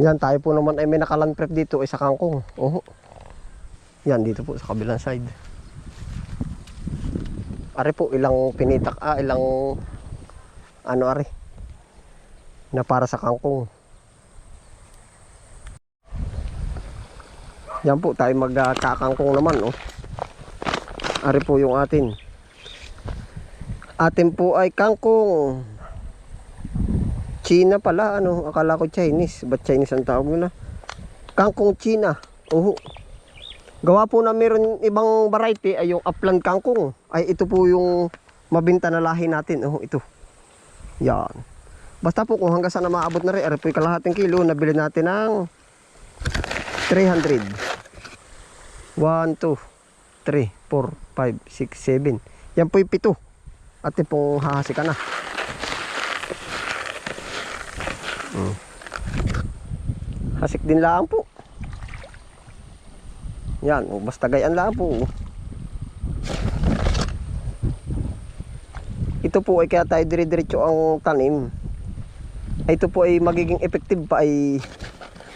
Yan, tayo po naman ay may nakaland prep dito ay sa kangkong. Oho. Yan, dito po sa kabilang side. Ari po, ilang pinitak, ah, ilang, ano ari, na para sa kangkong. Yan po, tayo magkakangkong naman, oh. Ari po yung atin. Atin po ay kangkong. China pala, ano, akala ko Chinese. Ba't Chinese ang tawag nila? Kangkong China. Oho. Gawa po na meron ibang variety ay yung upland kangkong. Ay ito po yung mabinta na lahi natin. Oh, ito. Yan. Basta po kung hanggang saan na maabot na rin, po yung kalahating kilo, nabili natin ng 300. 1, 2, 3, 4, 5, 6, 7. Yan po yung pito. At yung pong hahasi ka na. Hmm. Hasik din lang po. Yan, oh, basta gayan lang po. Ito po ay kaya tayo dire-diretso ang tanim. Ito po ay magiging effective pa ay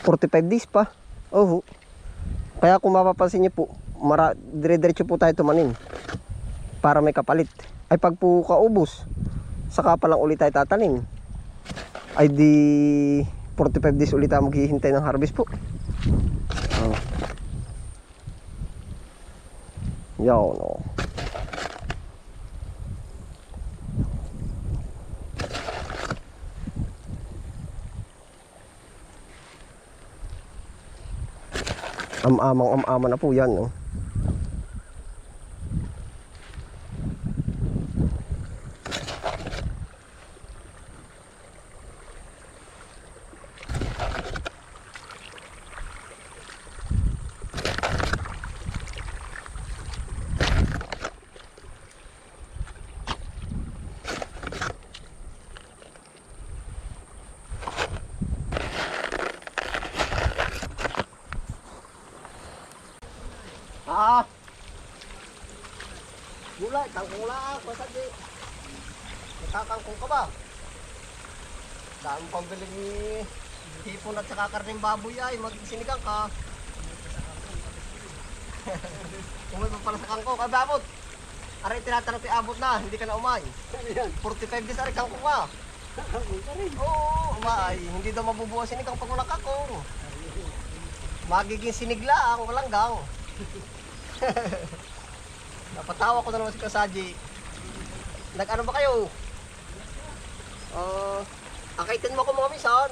45 days pa. Oh. Kaya kung mapapansin niyo po, mara, dire-diretso po tayo tumanim para may kapalit. Ay pag po kaubos, saka pa lang ulit tayo tatanim. Ay di 45 days ulit tayo maghihintay ng harvest po. Oh. Yan, oh. Am-amang am-ama na po yan, no. Ah. Gulay, kangkong lang, basta di. Nakakangkong ka ba? Dami pang biling hipon at saka karning baboy ay magsinigang ka. Umay pa pala sa kangkong, ay babot. Aray tinatanong ti abot na, hindi ka na umay. 45 days aray kangkong ka. Oo, umay. Hindi daw mabubuhay sinigang pag walang kangkong. Magiging sinigla ang walang gang. Napatawa ko na naman si Kasaji. Nag-ano ba kayo? Uh, akitin mo ko mga misan.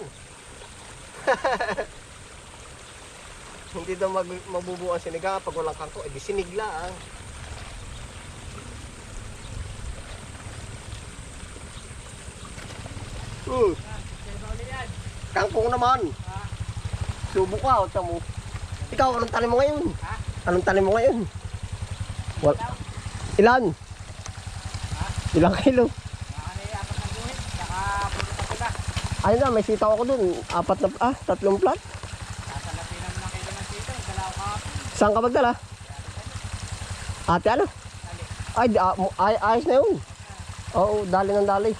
Hindi daw mag mabubuo ang sinigang pag walang kangko. Eh di sinigla ah. Uh. Kangkong naman. Subo ka, o mo. Ikaw, anong tanim mo ngayon? Anong tanim mo ngayon? Wal Ilan? Ilang kilo? Ayun na, may sitaw ako dun. Apat na, ah, tatlong plat. Saan ka magdala? Ate ano? Ay, ah, ay, ayos na yun. Oo, dali ng dali.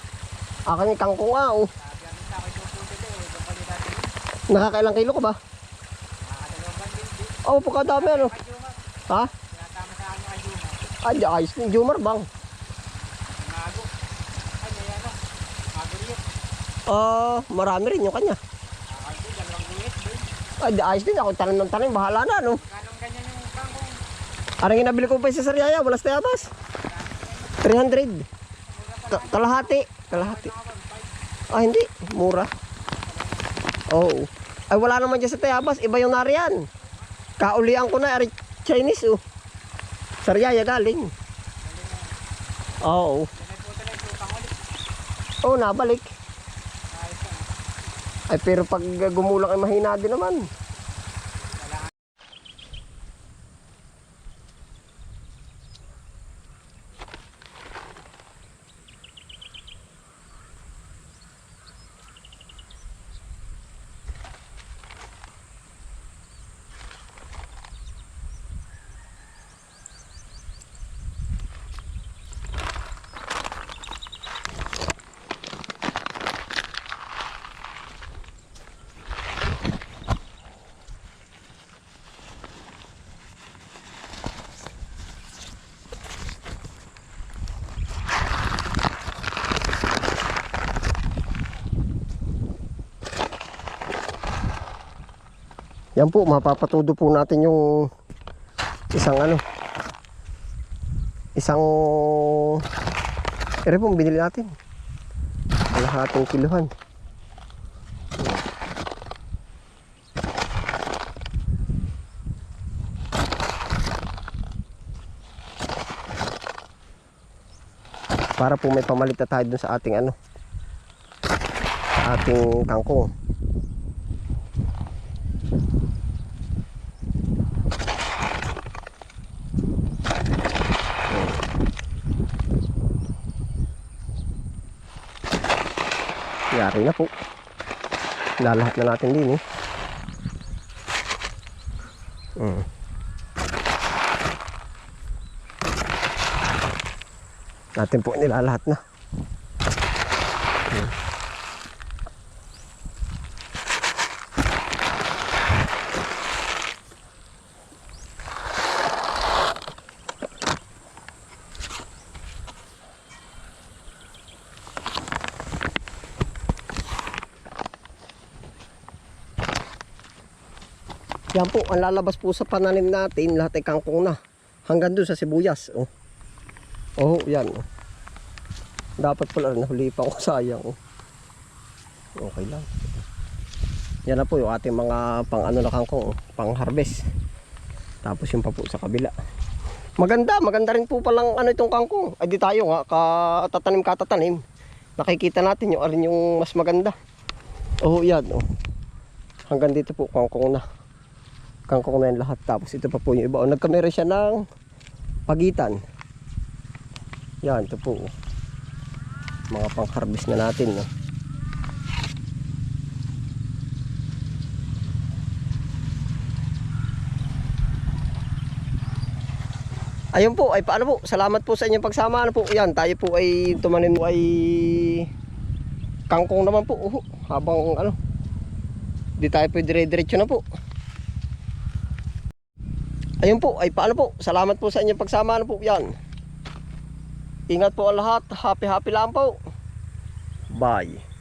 Akin yung kangkong nga, oh. Nakakailang kilo ka ba? Oo, oh, pagkadami ano. Ha? Ay, ayos ni Jumar bang? Ah, marami rin yung kanya. Ay, di ayos din. Ako tanim ng tanim. Bahala na, no? Arang inabili ko pa sa Sariaya. Walas na yatas. 300. Ka- Kalahati. Kalahati. Ah, hindi. Mura. Oo. Ay, wala naman dyan sa Tayabas. Iba yung nariyan. Kaulian ko na. Ari, Chinese, oh. Sariaya galing. Oo. Oo, nabalik. Ay, pero pag gumulang ay mahina din naman. Yan po, mapapatudo po natin yung isang ano. Isang Ere po, binili natin. Kalahating kiluhan. Para po may pamalit na tayo dun sa ating ano. Sa ating kangkong. Yari na po. Lalahat na natin din eh. Mm. Natin po nilalahat na. Mm. Yan po, ang lalabas po sa pananim natin, lahat ay kangkong na. Hanggang doon sa sibuyas. Oh, oh yan. Oh. Dapat pala nahuli pa ako, sayang. Oh. Okay lang. Yan na po yung ating mga pang ano na kangkong, pang harvest. Tapos yung pa po sa kabila. Maganda, maganda rin po palang ano itong kangkong. Ay di tayo nga, katatanim katatanim. Nakikita natin yung yung mas maganda. Oh, yan. Oh. Hanggang dito po kangkong na kangkong na yan lahat. Tapos ito pa po yung iba. O nagkamera siya ng pagitan. Yan ito po. Mga pang harvest na natin no? ayun po. Ay paano po? Salamat po sa inyong pagsama. Ano po? Yan tayo po ay tumanin mo ay kangkong naman po. Uhu, habang ano di tayo po dire-diretso na po Ayun po, ay paano po? Salamat po sa inyong pagsama na po yan. Ingat po ang lahat. Happy happy lang po. Bye.